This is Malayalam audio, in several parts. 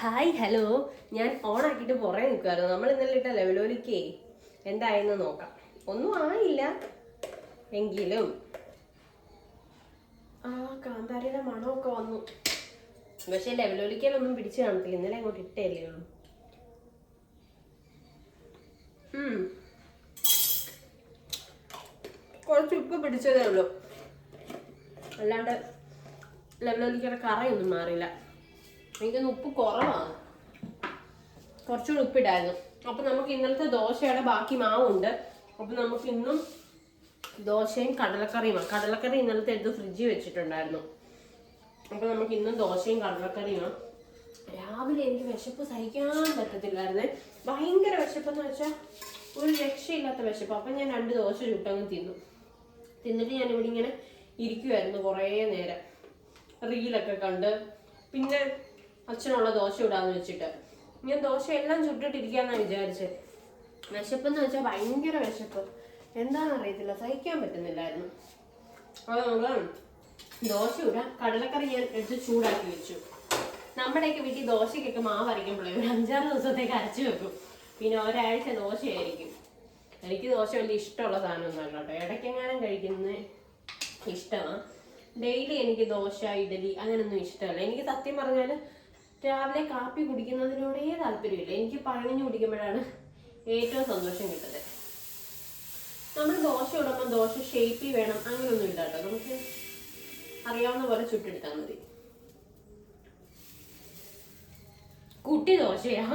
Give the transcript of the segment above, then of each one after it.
Hi hello. ഞാൻ ഓൺ ആക്കിയിട്ട് പുറകെ നിൽക്കുമായിരുന്നു നമ്മൾ ഇന്നലെ ഇട്ട ലെവലോലിക്കേ എന്തായെന്ന് നോക്കാം. ഒന്നും ആയില്ല. എങ്കിലും. ആ കാന്താരിയുടെ മണമൊക്കെ വന്നു. പക്ഷെ ലെവലോലിക്കയിലൊന്നും പിടിച്ചു കാണത്തില്ല. ഇന്നലെ അങ്ങോട്ട് ഇട്ടേ ഉള്ളൂ. കുറച്ച് ഉപ്പ് പിടിച്ചതേ ഉള്ളൂ. അല്ലാണ്ട് ലെവലോലിക്കയുടെ കറയൊന്നും മാറില്ല. എനിക്കൊന്ന് ഉപ്പ് കുറവാണ്. കുറച്ചുകൂടി ഉപ്പിടായിരുന്നു. അപ്പൊ നമുക്ക് ഇന്നലത്തെ ദോശയുടെ ബാക്കി മാവുണ്ട്. അപ്പൊ നമുക്ക് ഇന്നും ദോശയും കടലക്കറിയും കടലക്കറി ഇന്നലത്തെ എടുത്ത് ഫ്രിഡ്ജിൽ വെച്ചിട്ടുണ്ടായിരുന്നു. അപ്പൊ നമുക്ക് ഇന്നും ദോശയും കടലക്കറിയും രാവിലെ എനിക്ക് വിശപ്പ് സഹിക്കാൻ പറ്റത്തില്ലായിരുന്നേ. ഭയങ്കര വിശപ്പെന്ന് വെച്ചാൽ ഒരു രക്ഷയില്ലാത്ത വിശപ്പ്. അപ്പൊ ഞാൻ രണ്ട് ദോശ ചുട്ടങ്ങ് തിന്നു. തിന്നിട്ട് ഞാൻ ഇവിടെ ഇങ്ങനെ ഇരിക്കുമായിരുന്നു കുറേ നേരം. റീലൊക്കെ കണ്ട്. പിന്നെ അച്ഛനുള്ള ദോശ ഇടാന്ന് വെച്ചിട്ട്. ഞാൻ ദോശ എല്ലാം ചുട്ടിട്ടിരിക്കാന്നാ വിചാരിച്ചത് വിശപ്പെന്ന് വെച്ചാൽ ഭയങ്കര വിശപ്പ്. എന്താണെന്ന് അറിയത്തില്ല സഹിക്കാൻ പറ്റുന്നില്ലായിരുന്നു. അത് നമ്മൾ ദോശ ഇടാം കടലക്കറി ഞാൻ എടുത്ത് ചൂടാക്കി വെച്ചു. നമ്മുടെയൊക്കെ വീട്ടിൽ ദോശയ്ക്കൊക്കെ മാവ് അരയ്ക്കുമ്പോഴേ ഒരു അഞ്ചാറ് ദിവസത്തേക്ക് അരച്ചു വെക്കും. പിന്നെ ഒരാഴ്ച ദോശയായിരിക്കും. എനിക്ക് ദോശ വലിയ ഇഷ്ടമുള്ള സാധനമൊന്നുമല്ല കേട്ടോ. ഇടയ്ക്കെങ്ങാനും കഴിക്കുന്നത് ഇഷ്ടമാണ് ഡെയിലി എനിക്ക് ദോശ ഇഡലി അങ്ങനെയൊന്നും ഇഷ്ടമല്ല. എനിക്ക് സത്യം പറഞ്ഞാൽ രാവിലെ കാപ്പി കുടിക്കുന്നതിനോടേ താല്പര്യമില്ല. എനിക്ക് പഴഞ്ഞു കുടിക്കുമ്പോഴാണ് ഏറ്റവും സന്തോഷം കിട്ടുന്നത്. നമ്മൾ ദോശ ഇടുമ്പോൾ ദോശ ഷേപ്പിൽ വേണം. അങ്ങനെയൊന്നും ഇല്ല കേട്ടോ. നമുക്ക് അറിയാവുന്ന പോലെ ചുട്ടെടുത്താൽ മതി. കുട്ടി ദോശയാ.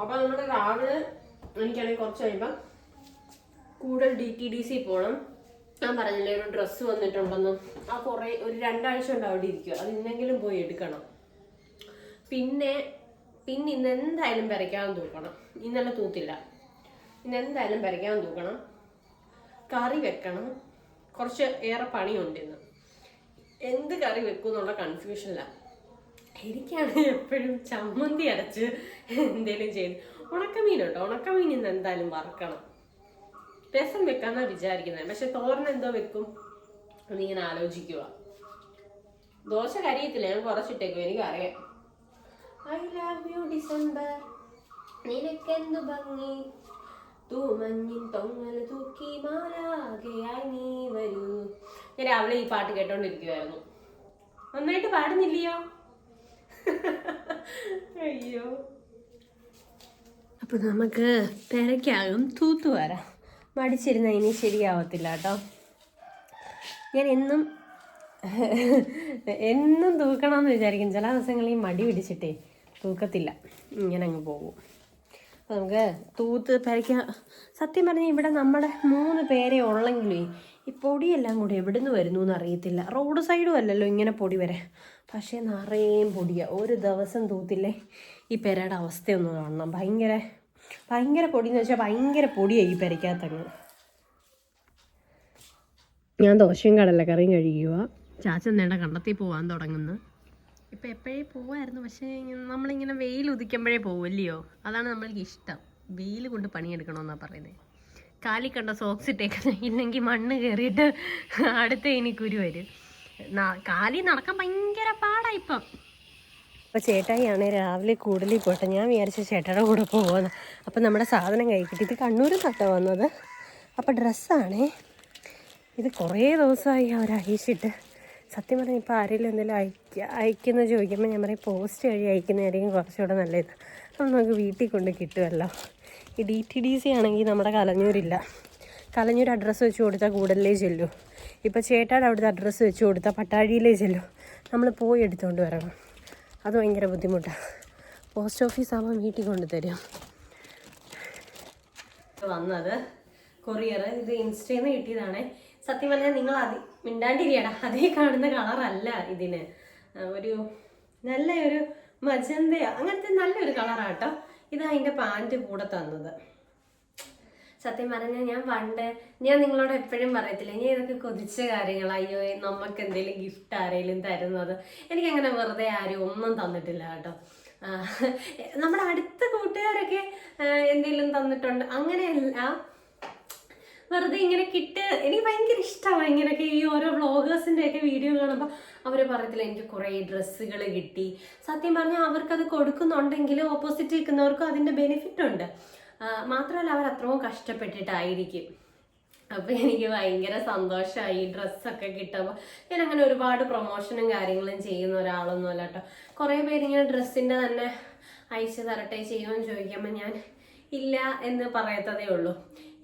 അപ്പൊ നമ്മുടെ രാവിലെ എനിക്കാണെങ്കിൽ കുറച്ച് കഴിയുമ്പോൾ കൂടുതൽ ഡി ടി ഡി സി പോകണം ഞാൻ പറഞ്ഞില്ലേ ഒരു ഡ്രസ്സ് വന്നിട്ടുണ്ടെന്നും. ആ കുറേ ഒരു രണ്ടാഴ്ച കൊണ്ട് അവിടെ ഇരിക്കുക അത് ഇന്നെങ്കിലും പോയി എടുക്കണം. പിന്നെ പിന്നെ ഇന്ന് എന്തായാലും വരയ്ക്കാൻ തൂക്കണം. ഇന്നലെ തൂത്തില്ല. ഇന്ന് എന്തായാലും വരയ്ക്കാൻ തൂക്കണം. കറി വെക്കണം. കുറച്ച് ഏറെ പണിയുണ്ട് ഇന്ന്. എന്ത് കറി വെക്കും എന്നുള്ള കൺഫ്യൂഷനിലാണ് എനിക്കാണ് എപ്പോഴും ചമ്മന്തി അരച്ച് എന്തേലും ചെയ്ത്. ഉണക്കമീൻ കേട്ടോ ഉണക്കമീൻ ഇന്ന് എന്തായാലും വറക്കണം. രസം വെക്കാന്നാ വിചാരിക്കുന്നത് പക്ഷെ തോരൻ എന്തോ വെക്കും? എന്നിങ്ങനെ ആലോചിക്കുക ദോശ കരിയത്തില്ല. ഞാൻ കുറച്ചിട്ടേക്കും എനിക്കറിയാം. ഐ ലവ് യു ഡിസംബർ നിനക്കെന്തു ഭംഗി? തൂമഞ്ഞിൻ തൊങ്ങൽ തൂക്കി മാലാകയായി നീ വരൂ. ഞാൻ രാവിലെ ഈ പാട്ട് കേട്ടോണ്ടിരിക്കുവായിരുന്നു. നന്നായിട്ട് പാടുന്നില്ലയോ? അയ്യോ. അപ്പൊ നമുക്ക് തിരക്കാകും തൂത്തു വരാം മടിച്ചിരുന്ന ഇനി ശരിയാവത്തില്ല കേട്ടോ. ഞാൻ എന്നും എന്നും തൂക്കണമെന്ന് വിചാരിക്കും ചില ദിവസങ്ങളിൽ മടി പിടിച്ചിട്ടേ. തൂക്കത്തില്ല. ഇങ്ങനെ അങ്ങ് പോകും. അപ്പോൾ നമുക്ക് തൂത്ത് പരയ്ക്കാൻ സത്യം പറഞ്ഞാൽ ഇവിടെ നമ്മുടെ മൂന്ന് പേരെ ഉള്ളെങ്കിലേ ഈ പൊടിയെല്ലാം കൂടി എവിടുന്ന് വരുന്നു എന്ന് അറിയത്തില്ല. റോഡ് സൈഡും അല്ലല്ലോ ഇങ്ങനെ പൊടി വരെ. പക്ഷേ നിറയേം പൊടിയാണ് ഒരു ദിവസം തൂത്തില്ലേ? ഈ പെരയുടെ അവസ്ഥയൊന്ന് കാണണം. ഭയങ്കര ഭയങ്കര പൊടി എന്ന് വെച്ചാൽ ഭയങ്കര പൊടിയാണ് ഈ പെരയ്ക്കകത്തങ്ങ്. ഞാൻ ദോശയും കടലക്കറിയും കഴിക്കുക. ചാച്ചൻ നേണ്ട കണ്ടെത്തി പോവാൻ തുടങ്ങുന്നു. ഇപ്പം എപ്പോഴേ പോവായിരുന്നു? പക്ഷേ നമ്മളിങ്ങനെ വെയിൽ ഉദിക്കുമ്പോഴേ പോവില്ലയോ? അതാണ് നമ്മൾക്ക് ഇഷ്ടം. വെയിൽ കൊണ്ട് പണിയെടുക്കണമെന്നാണ് പറയുന്നത് കാലി കണ്ട സോക്സ് ഇട്ടേക്കുന്നത് ഇല്ലെങ്കിൽ മണ്ണ് കയറിയിട്ട് അടുത്ത ഇനി കുരു വരും കാലി നടക്കാൻ ഭയങ്കര പാടാ ഇപ്പം. അപ്പോൾ ചേട്ടായിയാണ് രാവിലെ കൂടുതൽ പോട്ടെ. ഞാൻ വിചാരിച്ച ചേട്ടയുടെ കൂടെ പോകുന്നത് അപ്പം നമ്മുടെ സാധനം കൈ കിട്ടി ഇത് കണ്ണൂരിൽ നിന്നൊക്കെ വന്നത്. അപ്പോൾ ഡ്രസ്സാണേ ഇത് കുറേ ദിവസമായി അവർ അയച്ചിട്ട് സത്യം പറഞ്ഞാൽ ഇപ്പോൾ ആരെങ്കിലും എന്തെങ്കിലും അയക്കുക അയക്കുന്നത് ചോദിക്കുമ്പോൾ ഞാൻ പറയും പോസ്റ്റ് വഴി അയക്കുന്നതായിരിക്കും കുറച്ചുകൂടെ നല്ലത്. അപ്പം നമുക്ക് വീട്ടിൽ കൊണ്ട് കിട്ടുമല്ലോ ഈ ഡി ടി ഡി സി ആണെങ്കിൽ നമ്മുടെ കലഞ്ഞൂരില്ല. കലഞ്ഞൂർ അഡ്രസ്സ് വെച്ച് കൊടുത്താൽ കൂടുതലേ ചെല്ലൂ. ഇപ്പോൾ ചേട്ടാട് അവിടുത്തെ അഡ്രസ്സ് വെച്ച് കൊടുത്താൽ പട്ടാഴിയിലേ ചെല്ലൂ. നമ്മൾ പോയി എടുത്തുകൊണ്ട് വരണം. അത് ഭയങ്കര ബുദ്ധിമുട്ടാണ് പോസ്റ്റ് ഓഫീസ് ആകുമ്പോൾ വീട്ടിൽ കൊണ്ട് തരും. വന്നത് കൊറിയർ ഇത് ഇൻസ്റ്റയിൽ നിന്ന് കിട്ടിയതാണേ. സത്യം പറഞ്ഞാൽ നിങ്ങൾ അതി മിണ്ടാണ്ടിരിയടാ അതേ കാണുന്ന കളറല്ല ഇതിന്. ഒരു നല്ല ഒരു മജന്തയോ. അങ്ങനത്തെ നല്ലൊരു കളറാട്ടോ. ഇത് അതിന്റെ പാന്റ് കൂടെ തന്നത്. സത്യം പറഞ്ഞാൽ ഞാൻ പണ്ട് ഞാൻ നിങ്ങളോട് എപ്പോഴും പറയത്തില്ല ഇനി ഇതൊക്കെ കൊതിച്ച കാര്യങ്ങൾ അയ്യോ നമുക്ക് എന്തെങ്കിലും ഗിഫ്റ്റ് ആരെങ്കിലും തരുന്നത്. എനിക്കങ്ങനെ വെറുതെ ആരും ഒന്നും തന്നിട്ടില്ല കേട്ടോ. നമ്മുടെ അടുത്ത കൂട്ടുകാരൊക്കെ എന്തെങ്കിലും തന്നിട്ടുണ്ട്. അങ്ങനെയല്ല വെറുതെ ഇങ്ങനെ കിട്ട് എനിക്ക് ഭയങ്കര ഇഷ്ടമാണ് ഇങ്ങനെയൊക്കെ ഈ ഓരോ വ്ളോഗേഴ്സിന്റെ ഒക്കെ വീഡിയോ കാണുമ്പോൾ അവർ പറയത്തില്ല എനിക്ക് കുറേ ഡ്രസ്സുകൾ കിട്ടി. സത്യം പറഞ്ഞാൽ അവർക്കത് കൊടുക്കുന്നുണ്ടെങ്കിൽ ഓപ്പോസിറ്റ് നിൽക്കുന്നവർക്കും അതിന്റെ ബെനിഫിറ്റ് ഉണ്ട്. മാത്രമല്ല അവർ അത്രയും കഷ്ടപ്പെട്ടിട്ടായിരിക്കും. അപ്പോൾ എനിക്ക് ഭയങ്കര സന്തോഷമായി ഡ്രസ്സൊക്കെ കിട്ടുമ്പോൾ ഞാൻ അങ്ങനെ ഒരുപാട് പ്രൊമോഷനും കാര്യങ്ങളും ചെയ്യുന്ന ഒരാളൊന്നും അല്ല കേട്ടോ. കുറേ പേര് ഇങ്ങനെ ഡ്രസ്സിന്റെ തന്നെ അയച്ചു തരട്ടെ ചെയ്യുമെന്ന് ചോദിക്കുമ്പോൾ ഞാൻ ഇല്ല എന്ന് പറയത്തതേ ഉള്ളൂ.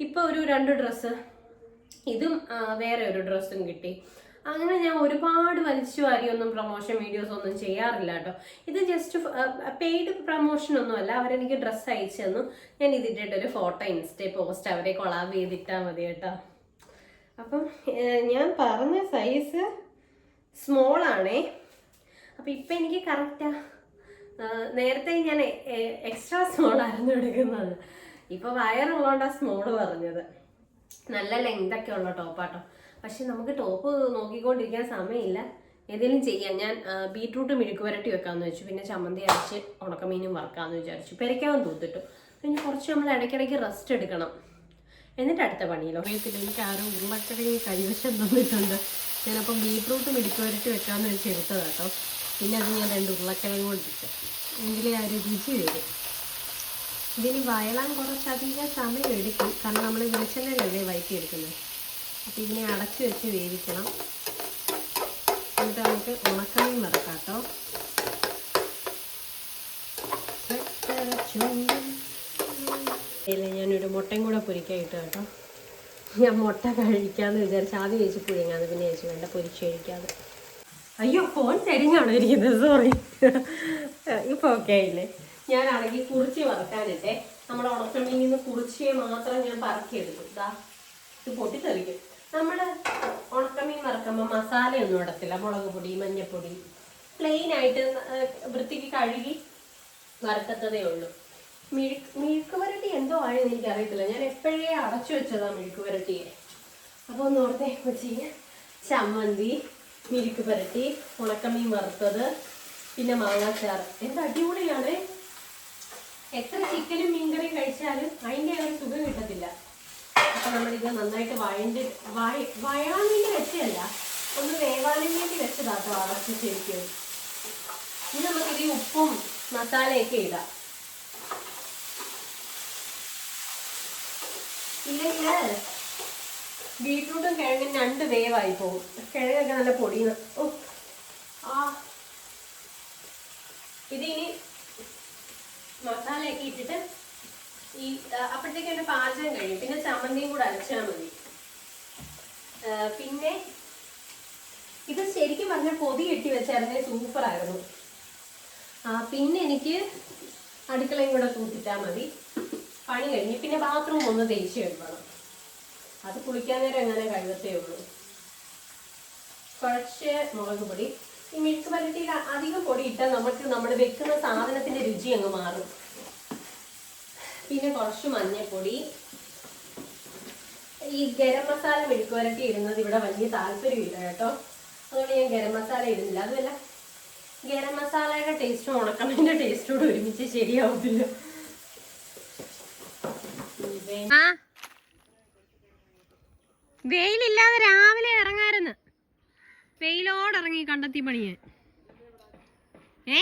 ഇപ്പോൾ ഒരു രണ്ട് ഡ്രസ്സ് ഇതും വേറെ ഒരു ഡ്രസ്സും കിട്ടി. അങ്ങനെ ഞാൻ ഒരുപാട് വലിച്ചു വാരിയൊന്നും പ്രൊമോഷൻ വീഡിയോസ് ഒന്നും ചെയ്യാറില്ല കേട്ടോ. ഇത് ജസ്റ്റ് പെയ്ഡ് പ്രൊമോഷൻ ഒന്നുമല്ല. അവരെനിക്ക് ഡ്രസ്സ് അയച്ചു തന്നു. ഞാൻ ഇതിട്ടിട്ട് ഒരു ഫോട്ടോ ഇൻസ്റ്റേ പോസ്റ്റ് അവരെ കൊളാബ് ചെയ്തിട്ടാൽ മതി കേട്ടോ. അപ്പം ഞാൻ പറഞ്ഞ സൈസ് സ്മോൾ ആണേ. അപ്പം ഇപ്പം എനിക്ക് കറക്റ്റാ നേരത്തെ ഞാൻ എക്സ്ട്രാ സ്മോൾ ആയിരുന്നു എടുക്കുന്നത്. ഇപ്പോൾ വയറുള്ളതുകൊണ്ടാണ് സ്മോൾ പറഞ്ഞത്. നല്ല ലെങ്ത് ഒക്കെ ഉള്ള ടോപ്പാട്ടോ പക്ഷെ നമുക്ക് ടോപ്പ് നോക്കിക്കൊണ്ടിരിക്കാൻ സമയമില്ല. ഏതെങ്കിലും ചെയ്യാം. ഞാൻ ബീട്രൂട്ട് മെഴുക്ക് പുരട്ടി വെക്കാമെന്ന് വെച്ചു. പിന്നെ ചമ്മന്തി അരച്ച് ഉണക്കമീനും വറക്കാമെന്ന് വിചാരിച്ചു. പെരയ്ക്കാവും തൂത്തിട്ടു. പിന്നെ കുറച്ച് നമ്മൾ ഇടയ്ക്കിടയ്ക്ക് റെസ്റ്റ് എടുക്കണം. എന്നിട്ട് അടുത്ത പണിയിലോ? അറിയത്തില്ല എനിക്ക് ആരും ഉരുളക്കിഴങ്ങ് കൈവശം തന്നിട്ടുണ്ട്. ഞാനപ്പം ബീട്രൂട്ട് മെഴുക്ക് പുരട്ടി വെക്കാമെന്ന് വെച്ച് എടുത്തതാട്ടോ. പിന്നെ അത് ഞാൻ രണ്ട് ഉരുളക്കിഴങ്ങ് കൊണ്ടിട്ട്. എങ്കിലേ ആ രുചി വരും. ഇതിന് വയളാൻ കുറച്ചധികം സമയം എടുക്കും. കാരണം നമ്മൾ വെളിച്ചെണ്ണയിലല്ലേ വയറ്റിയെടുക്കുന്നത്. അപ്പം ഇതിനെ അടച്ചു വെച്ച് വേവിക്കണം. എന്നിട്ട് നമുക്ക് ഉണക്കമീൻ വറക്കാം കേട്ടോ. ഇല്ല ഞാനൊരു മുട്ടയും കൂടെ പൊരിക്കായിട്ട് കേട്ടോ. ഞാൻ മുട്ട കഴിക്കാമെന്ന് വിചാരിച്ച് ആദ്യം ചേച്ചി പുഴുങ്ങാന്ന് പിന്നെ ചേച്ചി വേണ്ട പൊരിച്ച് കഴിക്കാതെ അയ്യോ ഫോൺ തെരിഞ്ഞാണോ ഇരിക്കുന്നത്? സോറി ഇപ്പൊ ഓക്കെ ആയില്ലേ? ഞാനാണെങ്കിൽ കുറിച്ചി വറക്കാനിട്ടെ. നമ്മുടെ ഉണക്കമീനിൽ നിന്ന് കുറിച്ചിയെ മാത്രം ഞാൻ പറക്കിയെടുക്കും ഇതാ ഇത് പൊട്ടിത്തെറിക്കും. നമ്മൾ ഉണക്കമീൻ വറക്കുമ്പോൾ മസാലയൊന്നും ഇടത്തില്ല. മുളക് പൊടി മഞ്ഞപ്പൊടി. പ്ലെയിൻ ആയിട്ട് വൃത്തിക്ക് കഴുകി വറുക്കത്തതേ ഉള്ളൂ. മിഴുക്ക് മിഴുക്ക് വരട്ടി എന്തോ ആയെന്ന് എനിക്കറിയത്തില്ല. ഞാൻ എപ്പോഴേ അടച്ചു വെച്ചതാ മിഴുക്ക് വരട്ടിയെ. അപ്പോൾ ഒന്ന് ഓർത്തേ വെച്ച് ചമ്മന്തി മിഴുക്ക് പുരട്ടി ഉണക്കമീൻ വറുത്തത് പിന്നെ മാങ്ങാച്ചാറ്. എന്ത് അടിപൊളിയാണ്. എത്ര ചിക്കനും മീൻകറിയും കഴിച്ചാലും അതിന്റെ ഒരു സുഖം കിട്ടത്തില്ല. അപ്പൊ നമ്മളിത് നന്നായിട്ട് വഴണ്ട് വഴ വഴാൻ വേണ്ടി വെച്ചതല്ല ഒന്ന് വേവാനും വേണ്ടി വെച്ചതാട്ടോ അടച്ച് ശരിക്കും. ഇനി നമുക്കിത് ഉപ്പും മസാലയൊക്കെ ഇടാം. ഇല്ലെങ്കിൽ ബീട്രൂട്ടും കിഴങ്ങും രണ്ട് വേവായി പോകും. കിഴങ്ങൊക്കെ നല്ല പൊടിയുന്ന ഓ ആ. ഇതിനി മസാലയൊക്കെ ഇട്ടിട്ട് ഈ അപ്പോഴത്തേക്ക് എന്റെ പാചകം കഴിയും. പിന്നെ ചമ്മന്തിയും കൂടെ അരച്ചാൽ മതി. പിന്നെ ഇത് ശരിക്കും പറഞ്ഞാൽ പൊതി കെട്ടി വെച്ചായിരുന്നേ സൂപ്പറായിരുന്നു. ആ പിന്നെ എനിക്ക് അടുക്കളയും കൂടെ തൂത്തിട്ടാൽ മതി. പണി കഴിഞ്ഞ്. പിന്നെ ബാത്റൂം ഒന്ന് തേച്ച് കഴിക്കണം അത് കുളിക്കാൻ നേരം എങ്ങനെ കഴുകത്തേ ഉള്ളൂ. കുറച്ച് മുളക് പൊടി. ഈ മിൽക്ക് പരട്ടിയിൽ അധികം പൊടി ഇട്ടാൽ നമുക്ക് നമ്മൾ വെക്കുന്ന സാധനത്തിന്റെ രുചി അങ്ങ് മാറും. പിന്നെ കുറച്ച് മഞ്ഞൾപ്പൊടി ഈ ഗരം മസാല മെഴുക്ക് വരട്ടി ഇടുന്നത് ഇവിടെ വലിയ താല്പര്യമില്ല കേട്ടോ. അതുകൊണ്ട് ഞാൻ ഗരം മസാല ഇടുന്നില്ല. അതുമല്ല ഗരം മസാലയുടെ ടേസ്റ്റും ഉണക്കണതിന്റെ ടേസ്റ്റോട് ഒരുമിച്ച് ശരിയാവത്തില്ല. വെയിലില്ലാതെ രാവിലെ ഇറങ്ങായിരുന്നു വെയിലോട് ഇറങ്ങി കണ്ടെത്തി പണിയെ ഏ?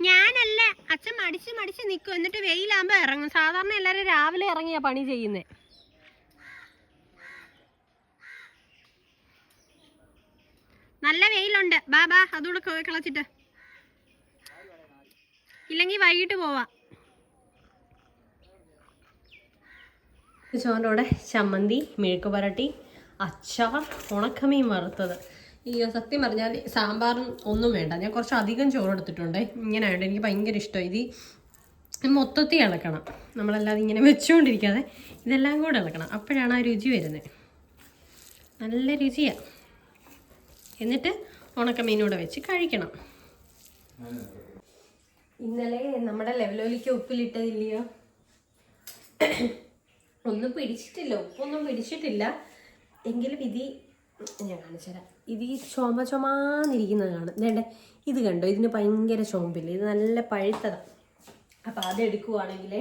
ഞാനല്ല അച്ഛൻ മടിച്ച് മടിച്ച് നിൽക്കും എന്നിട്ട് വെയിലാകുമ്പോ ഇറങ്ങും. സാധാരണ എല്ലാരും രാവിലെ ഇറങ്ങിയാ പണി ചെയ്യുന്നേ. നല്ല വെയിലുണ്ട്. ബാ ബാ അതുകൂടെ കളച്ചിട്ട്. ഇല്ലെങ്കിൽ വൈകിട്ട് പോവാ. ചോറിന്റെ കൂടെ ചമ്മന്തി മെഴുക്ക് പുരട്ടി അച്ചാർ ഉണക്കമീൻ വറുത്തത്. ഈ സത്യം പറഞ്ഞാൽ സാമ്പാറും ഒന്നും വേണ്ട. ഞാൻ കുറച്ച് അധികം ചോറ് എടുത്തിട്ടുണ്ട് ഇങ്ങനെ ആയതുകൊണ്ട് എനിക്ക് ഭയങ്കര ഇഷ്ടം. ഇത് മൊത്തത്തിൽ ഇളക്കണം. നമ്മളല്ലാതെ ഇങ്ങനെ വെച്ചുകൊണ്ടിരിക്കാതെ ഇതെല്ലാം കൂടെ ഇളക്കണം. അപ്പോഴാണ് ആ രുചി വരുന്നത്. നല്ല രുചിയാ. എന്നിട്ട് ഉണക്കമീനൂടെ വെച്ച് കഴിക്കണം. ഇന്നലെ നമ്മുടെ ലെവലോലിക്ക് ഉപ്പിലിട്ടതില്ലയോ? ഒന്നും പിടിച്ചിട്ടില്ല. ഉപ്പൊന്നും പിടിച്ചിട്ടില്ല. എങ്കിലും ഇത് ഞാൻ കാണിച്ചുതരാം ഇത് ഈ ചുമ ചുമാന്നിരിക്കുന്നത് കാണും വേണ്ടേ ഇത് കണ്ടോ? ഇതിന് ഭയങ്കര ചുമപ്പില്ല? ഇത് നല്ല പഴുത്തതാണ് അപ്പം അതെടുക്കുവാണെങ്കിൽ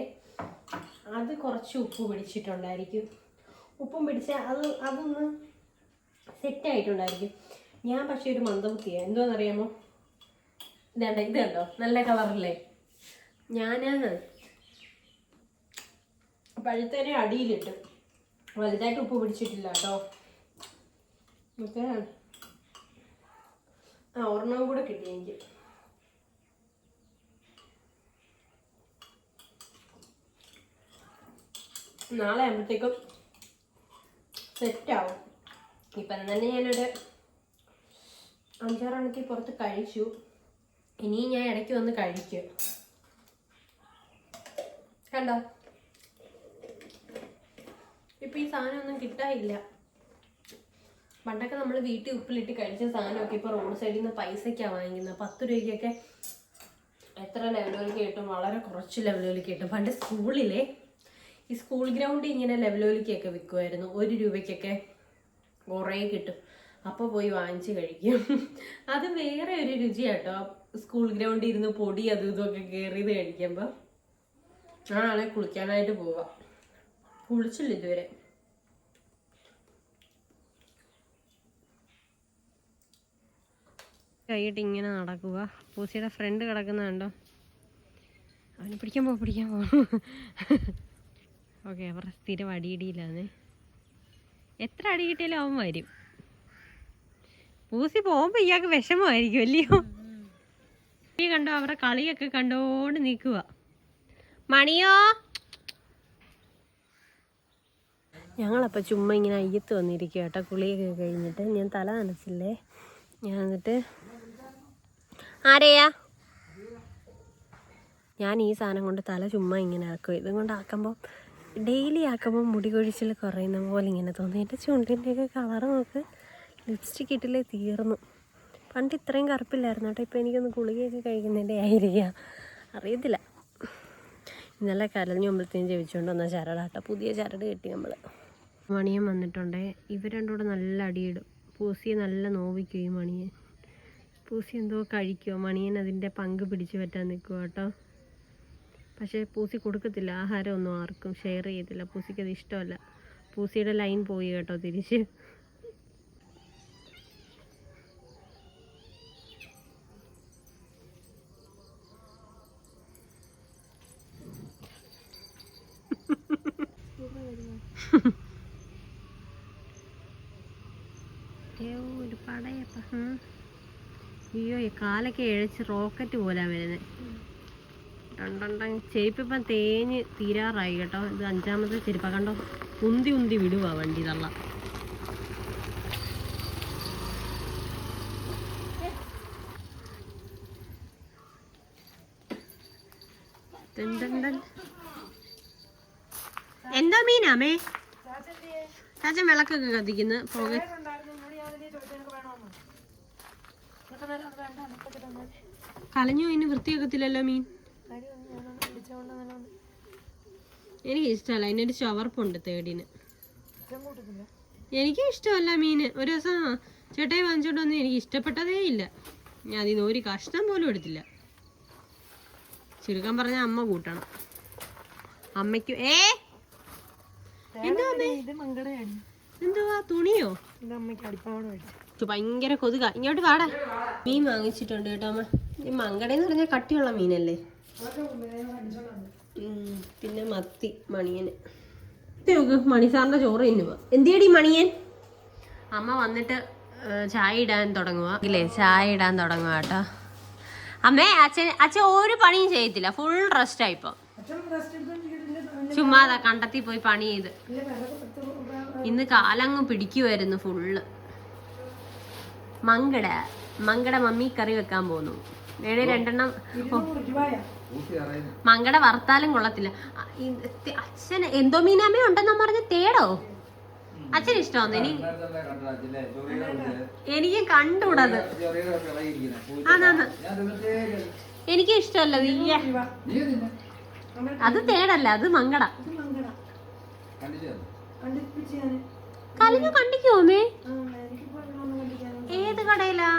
അത് കുറച്ച് ഉപ്പ് പിടിച്ചിട്ടുണ്ടായിരിക്കും. ഉപ്പും പിടിച്ച അത് അതൊന്ന് സെറ്റായിട്ടുണ്ടായിരിക്കും ഞാൻ പക്ഷേ ഒരു മന്ദബുദ്ധിയാണ് എന്തോന്നറിയാമോ? ഇതേണ്ട ഇത് കണ്ടോ? നല്ല കളറല്ലേ? ഞാൻ പഴുത്തേനെ അടിയിലിട്ട്. വലുതായിട്ട് ഉപ്പ് പിടിച്ചിട്ടില്ല കേട്ടോ. മറ്റേ ആ ഒരെണ്ണം കൂടെ കിട്ടി എനിക്ക്. നാളെ ആകുമ്പോഴത്തേക്കും സെറ്റാവും. ഇപ്പം തന്നെ ഞാനൊരു അഞ്ചാറെണ്ണത്തിൽ പുറത്ത് കഴിച്ചു. ഇനിയും ഞാൻ ഇടയ്ക്ക് വന്ന് കഴിക്കും. കണ്ടോ? ഇപ്പം ഈ സാധനമൊന്നും കിട്ടാനില്ല. പണ്ടൊക്കെ നമ്മൾ വീട്ടിൽ ഉപ്പിലിട്ട് കഴിച്ച സാധനമൊക്കെ ഇപ്പോൾ റോഡ് സൈഡിൽ നിന്ന് പൈസയ്ക്കാണ് വാങ്ങിക്കുന്നത് പത്ത് രൂപയ്ക്കൊക്കെ എത്ര ലെവലുകൾ കിട്ടും? വളരെ കുറച്ച് ലെവലുകൾ കിട്ടും. പണ്ട് സ്കൂളിലെ ഈ സ്കൂൾ ഗ്രൗണ്ട് ഇങ്ങനെ ലെവലുകളിലേക്കൊക്കെ വിൽക്കുമായിരുന്നു ഒരു രൂപയ്ക്കൊക്കെ കുറേ കിട്ടും. അപ്പോൾ പോയി വാങ്ങിച്ച് കഴിക്കും. അത് വേറെ ഒരു രുചിയാട്ടോ. സ്കൂൾ ഗ്രൗണ്ടിൽ ഇരുന്ന് പൊടി അതും ഇതൊക്കെ കയറിയത് കഴിക്കുമ്പോൾ ആളെ കുളിക്കാനായിട്ട് പോവാം. കുളിച്ചില്ല ഇതുവരെ. കൈയിട്ട് ഇങ്ങനെ നടക്കുക. പൂസിയുടെ ഫ്രണ്ട് കിടക്കുന്ന കണ്ടോ? അവന് പിടിക്കാൻ പോ പിടിക്കാൻ പോ. ഓക്കെ അവരുടെ സ്ഥിരം അടിയിടിയില്ലാന്നേ എത്ര അടി കിട്ടിയാലും അവൻ വരും. പൂസി പോകുമ്പോ ഇയാൾക്ക് വിഷമമായിരിക്കും അല്ലയോ? ഈ കണ്ടോ അവരുടെ കളിയൊക്കെ കണ്ടോണ്ട് നിൽക്കുക. മണിയോ? ഞങ്ങളപ്പോൾ ചുമ്മാ ഇങ്ങനെ അയ്യത്ത് വന്നിരിക്കുക കേട്ടോ കുളിയൊക്കെ കഴിഞ്ഞിട്ട് ഞാൻ തല നനച്ചില്ലേ? ഞാൻ എന്നിട്ട് ആരെയാ? ഞാൻ ഈ സാധനം കൊണ്ട് തല ചുമ്മാ ഇങ്ങനെ ആക്കും ഇതും കൊണ്ട് ആക്കുമ്പോൾ ഡെയിലി ആക്കുമ്പോൾ മുടി കൊഴിച്ചിൽ കുറയുന്ന പോലെ ഇങ്ങനെ തോന്നി. എന്റെ ചുണ്ടിന്റെയൊക്കെ കളറ് നോക്ക്. ലിപ്സ്റ്റിക് ഇട്ടില്ലേ തീർന്നു. പണ്ട് ഇത്രയും കറുപ്പില്ലായിരുന്നു കേട്ടോ ഇപ്പോൾ എനിക്കൊന്ന് ഗുളികയൊക്കെ കഴിക്കുന്നതിന്റെ ആയിരിക്കാം. അറിയത്തില്ല. ഇന്നലെ കരഞ്ഞു മുമ്പത്തേനും ജപിച്ചുകൊണ്ട് വന്ന ചരടാട്ടോ പുതിയ ചരട് കിട്ടി നമ്മൾ മണിയൻ വന്നിട്ടുണ്ടേ. ഇവർ രണ്ടും കൂടെ നല്ല അടിയിടും. പൂസിയെ നല്ല നോവിക്കും ഈ മണിയൻ? പൂസി എന്തോ കഴിക്കുമോ മണിയൻ അതിന്റെ പങ്ക് പിടിച്ചു പറ്റാൻ നിൽക്കുക കേട്ടോ. പക്ഷേ പൂസി കൊടുക്കത്തില്ല. ആഹാരമൊന്നും ആർക്കും ഷെയർ ചെയ്യത്തില്ല. പൂസിക്ക് അത് ഇഷ്ടമല്ല. പൂസിയുടെ ലൈൻ പോയി കേട്ടോ തിരിച്ച് അയ്യോ ഒരു പടയപ്പ ഉം. അയ്യോ ഈ കാലൊക്കെ ഇഴച്ച് റോക്കറ്റ് പോലാ വരുന്നത് രണ്ടെണ്ണം ചെരുപ്പിപ്പം തേഞ്ഞ് തീരാറായി കേട്ടോ. ഇത് അഞ്ചാമത്തെ ചെരുപ്പ. കണ്ടോ? ഉന്തി ഉന്തി വിടുവാ വണ്ടി തള്ള. എന്താ മീനാമേ ചാച്ചൻ വിളക്കൊക്കെ കത്തിക്കുന്നു. പോകെ കലഞ്ഞു അതിന് വൃത്തിയാക്കത്തില്ലല്ലോ മീൻ. എനിക്ക് ഇഷ്ടമല്ല. അതിനൊരു ചവർപ്പുണ്ട് തേടിന്. എനിക്ക് ഇഷ്ടമല്ല മീന്. ഒരു ദിവസം ചേട്ടായി വാങ്ങിച്ചോണ്ട് വന്ന് എനിക്ക് ഇഷ്ടപ്പെട്ടതേ ഇല്ല. ഞാൻ അതിന് ഒരു കഷ്ണം പോലും എടുത്തില്ല. ചുരുക്കം പറഞ്ഞ അമ്മ കൂട്ടണം. അമ്മയ്ക്ക് ഏ? എന്തുവാ അമ്മേ? എന്തുവാ? തുണിയോ? ഇത് ഭയങ്കര കൊതുക. ഇങ്ങോട്ട് വാടാ. മീൻ വാങ്ങിച്ചിട്ടുണ്ട് കേട്ടോ അമ്മ. ഈ മങ്കടേന്ന് പറഞ്ഞാൽ കട്ടിയുള്ള മീനല്ലേ? പിന്നെ മത്തി മണിയന് മണിസാറിന്റെ ചോറ് തിന്നുക എന്തിയടി മണിയൻ? അമ്മ വന്നിട്ട് ചായ ഇടാൻ തുടങ്ങുക ഇല്ലേ ചായ ഇടാൻ തുടങ്ങുക കേട്ടോ. അമ്മേ അച്ഛൻ അച്ഛൻ ഒരു പണിയും ചെയ്യത്തില്ല. ഫുൾ റെസ്റ്റ് ആയിപ്പോ ചുമ്മാതാ കണ്ടത്തി പോയി പണി ചെയ്ത്. ഇന്ന് കാലങ്ങ് പിടിക്കുമായിരുന്നു ഫുള്ള്. മങ്കട മങ്കട മമ്മി കറി വെക്കാൻ പോന്നു. വേണേ രണ്ടെണ്ണം മങ്കട വറുത്താലും കൊള്ളത്തില്ല. അ, ഇത് തെ- അച്ഛന് എന്തോ മീനാമേ ഉണ്ടെന്ന് പറഞ്ഞ തേടോ? അച്ഛൻ ഇഷ്ടമാന്ന്? ഇനി എനിക്ക് കണ്ടുകൂടാത് ആന്നാന്ന് എനിക്ക് ഇഷ്ടമല്ല നീയ അത് തേടല്ല അത് മങ്കട. കലിഞ്ഞു കണ്ടിക്കോ അമ്മേ? ഏത് കടയിലാ?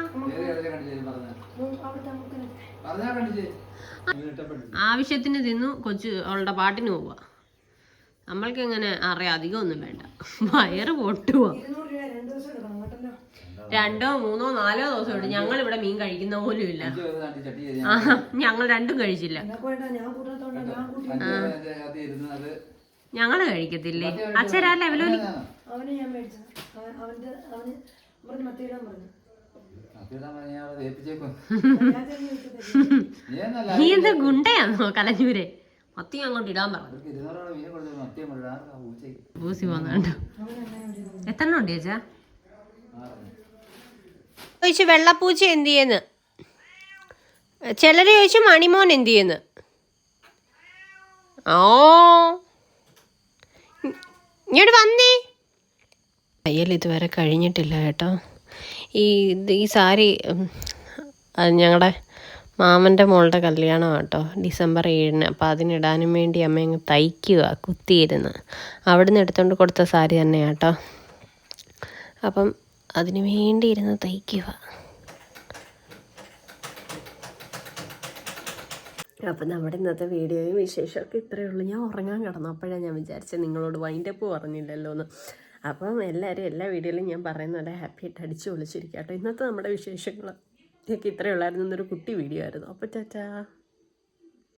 ആവശ്യത്തിന് തിന്നു കൊച്ചു അവളുടെ പാട്ടിന് പോവുക. നമ്മൾക്ക് എങ്ങനെ അറിയാം അധികം ഒന്നും വേണ്ട. വയറ് പൊട്ടുവാ? രണ്ട് മൂന്നോ നാലോ ദിവസം ഉണ്ട് ഞങ്ങൾ ഇവിടെ മീൻ കഴിക്കുന്ന പോലും ഇല്ല. ഞങ്ങൾ രണ്ടും കഴിച്ചില്ല. ഞങ്ങൾ കഴിക്കത്തില്ലേ? അച്ഛരാ ലെവലോലി അവന് ഞാൻ മേടിച്ചത്. അവന്റെ അവന് പറഞ്ഞ് മത്തിയിടാൻ നീ ഗുണ്ടയാന്നോ കലഞ്ഞൂരെ? മത്തി അങ്ങോട്ട് ഇടാൻ പറഞ്ഞു എത്ര ഉണ്ട് ചേച്ചാ? ചോദിച്ചു വെള്ളപ്പൂച്ച എന്ത് ചെയ്യുന്നു? ചിലർ ചോദിച്ചു മണിമോൻ എന്ത് ചെയ്യുന്നു? ഓ. ഇങ്ങോട്ട് വന്നേ. തയ്യൽ ഇതുവരെ കഴിഞ്ഞിട്ടില്ല കേട്ടോ. ഈ ഈ സാരി ഞങ്ങളുടെ മാമന്റെ മോളുടെ കല്യാണം കേട്ടോ ഡിസംബർ ഏഴിന്. അപ്പോൾ അതിനിടാനും വേണ്ടി അമ്മ അങ്ങ് തയ്ക്കുക കുത്തിയിരുന്ന്. അവിടുന്ന് എടുത്തുകൊണ്ട് കൊടുത്ത സാരി തന്നെ കേട്ടോ അപ്പം അതിന് വേണ്ടി ഇരുന്ന് തയ്ക്കുക അപ്പം നമ്മുടെ ഇന്നത്തെ വീഡിയോയും വിശേഷമൊക്കെ ഇത്രയേ ഉള്ളൂ. ഞാൻ ഉറങ്ങാൻ കിടന്നു. അപ്പോഴാണ് ഞാൻ വിചാരിച്ചത് നിങ്ങളോട് വൈൻഡപ്പ് പറഞ്ഞില്ലല്ലോ എന്ന് അപ്പം എല്ലാവരും എല്ലാ വീഡിയോയിലും ഞാൻ പറയുന്നത് ഹാപ്പി ആയിട്ട് അടിച്ചു പൊളിച്ചിരിക്കാം കേട്ടോ. ഇന്നത്തെ നമ്മുടെ വിശേഷങ്ങൾ ഇത്രയേ ഉള്ളായിരുന്നു. എന്നൊരു കുട്ടി വീഡിയോ ആയിരുന്നു. അപ്പോൾ ടാറ്റാ.